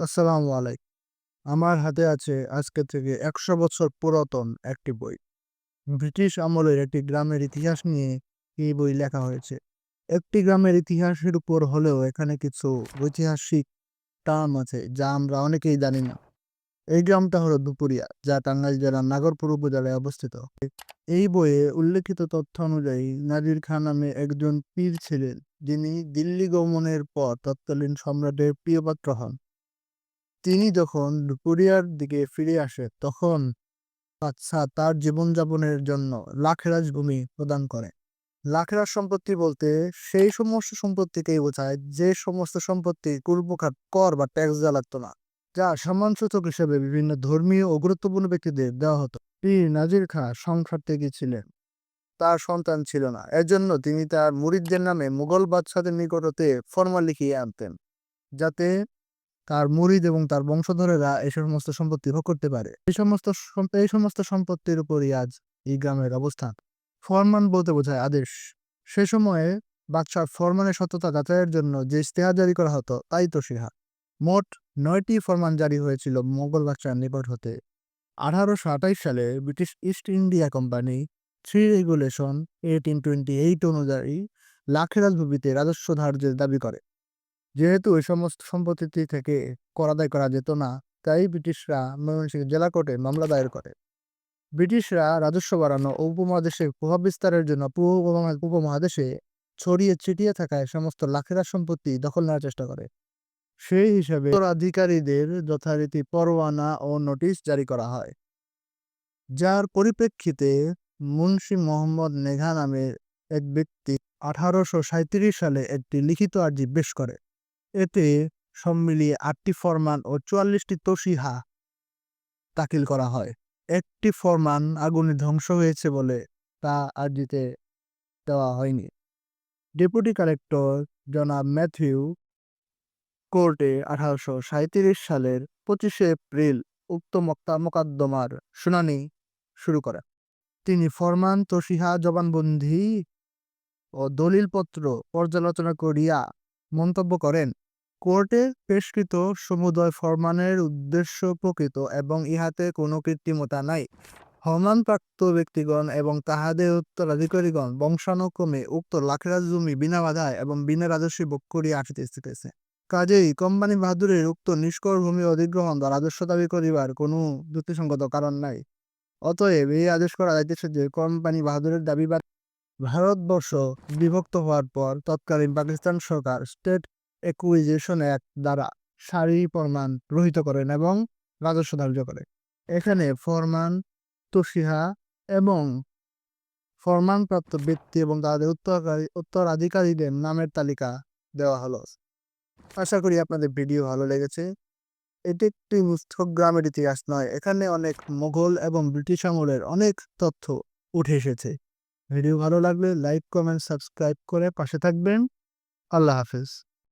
আসসালামু আলাইকুম। আমার হাতে আছে আজকে থেকে একশো বছর পুরাতন একটি বই। ব্রিটিশ আমলের একটি গ্রামের ইতিহাস নিয়ে এই বই লেখা হয়েছে। একটি গ্রামের ইতিহাসের উপর হলেও এখানে কিছু ঐতিহাসিক টার্ম আছে যা আমরা অনেকেই জানি না। এই গ্রামটা হলো দুপুরিয়া, যা টাঙ্গাইল জেলার নাগরপুর উপজেলায় অবস্থিত। এই বইয়ে উল্লেখিত তথ্য অনুযায়ী নাজির খান নামে একজন পীর ছিলেন, যিনি দিল্লি গমনের পর তৎকালীন সম্রাটের প্রিয়পাত্র হন। তিনি যখন দুপুরিয়ার দিকে ফিরে আসে, তখন বাদশাহ তার জীবনযাপনের জন্য লাখরাজ ভূমি প্রদান করে। লাখরাজ সম্পত্তি বলতে সেই সমস্ত সম্পত্তিকেই বোঝায়, যে সমস্ত সম্পত্তি পূর্বখাত কর বা ট্যাক্স লাগতো না, যা সম্মানসূচক হিসেবে বিভিন্ন ধর্মীয় ও গুরুত্বপূর্ণ ব্যক্তিদের দেওয়া হতো। পীর নাজির খাঁ সংসার থেকে ছিলেন। তার সন্তান ছিল না। এজন্য তিনি তার মুরিদদের নামে মুঘল বাদশাদের নিকটতে ফরমা লিখিয়ে আনতেন, যাতে তার মুরিদ এবং তার বংশধরেরা এই সমস্ত সম্পত্তি ভোগ করতে পারে। এই সমস্ত এই সমস্ত সম্পত্তির উপরই আজ এই গ্রামের অবস্থান ফরমান বলতে বোঝায় আদেশ। সে সময়ে বাদশার ফরমানের সত্যতা যাচাইয়ের জন্য যে ইস্তেহার জারি করা হতো, তাই তো সিহা। মোট নয়টি ফরমান জারি হয়েছিল মোগল বাদশার নিকট হতে। আঠারোশো আঠাইশ সালে British East India company three regulation eighteen twenty eight অনুযায়ী লাখেরাজ ভূমিতে রাজস্ব ধার্যের দাবি করে। যেহেতু এই সমস্ত সম্পত্তি থেকে কর আদায় করা যেত না তাই ব্রিটিশরা ময়মনসিংহ জেলা কোর্টে মামলা দায়ের করে। ব্রিটিশরা রাজস্ব বাড়ানো ও উপমহাদেশে প্রভাব বিস্তারের জন্য পূর্ব উপমহাদেশে ছড়িয়ে ছিটিয়ে থাকায় সমস্ত লাখেরা সম্পত্তি দখল নেওয়ার চেষ্টা করে। সেই হিসাবে উত্তরাধিকারীদের যথারীতি পরোয়ানা ও নোটিশ জারি করা হয়। যার পরিপ্রেক্ষিতে মুন্সি মোহাম্মদ নেঘা নামের এক ব্যক্তি আঠারোশো সালে একটি লিখিত আর্জি পেশ করে। এতে সব মিলিয়ে আটটি ফরমান ও চুয়াল্লিশটি তসিহা দাখিল করা হয়। একটি ফরমান আগুনে ধ্বংস হয়েছে বলে তা আর্জিতে দেওয়া হয়নি। ডেপুটি কালেক্টর জনাব ম্যাথিউ কোর্টে আঠারোশো সাঁত্রিশ সালের পঁচিশে এপ্রিল উক্ত মক্তা মোকদ্দমার শুনানি শুরু করেন। তিনি ফরমান, তসিহা, জবানবন্দি ও দলিলপত্র পর্যালোচনা করিয়া মন্তব্য করেন। কোর্টে পেশকৃত সমুদয় ফরমানের উদ্দেশ্য প্রকৃত এবং ইহাতে কোনো কৃত্রিমতা নাই। ফরমানপ্রাপ্ত ব্যক্তিগণ এবং তাহাদের উত্তরাধিকারীগণ বংশানুক্রমে উক্ত লাখরাজ জমি বিনা বাধায় এবং বিনা রাজস্বী ভোগ করিয়া আসিতেছে কাজেই কোম্পানি বাহাদুরের উক্ত নিষ্কর ভূমি অধিগ্রহণ বা রাজস্ব দাবি করিবার কোনো যুক্তিসঙ্গত কারণ নাই। অতএব এই আদেশ করা যাইতেছে যে কোম্পানি বাহাদুরের দাবি বা ভারতবর্ষ বিভক্ত হওয়ার পর তৎকালীন পাকিস্তান সরকার স্টেট একুইজিশন অ্যাক্ট দ্বারা সারি ফরমান রহিত করেন এবং রাজস্ব ধার্য করে এখানে ফরমান, তসিহা এবং ফরমানপ্রাপ্ত ব্যক্তি এবং তাদের উত্তরাধিকারী, উত্তরাধিকারীদের নামের তালিকা দেওয়া হলো। আশা করি আপনাদের ভিডিও ভালো লেগেছে। এটি একটি মুস্তক গ্রামের ইতিহাস নয়, এখানে অনেক মোগল এবং ব্রিটিশ আমলের অনেক তথ্য উঠে এসেছে। ভিডিও ভালো লাগলে লাইক, কমেন্ট, সাবস্ক্রাইব করে পাশে থাকবেন। আল্লাহ হাফেজ।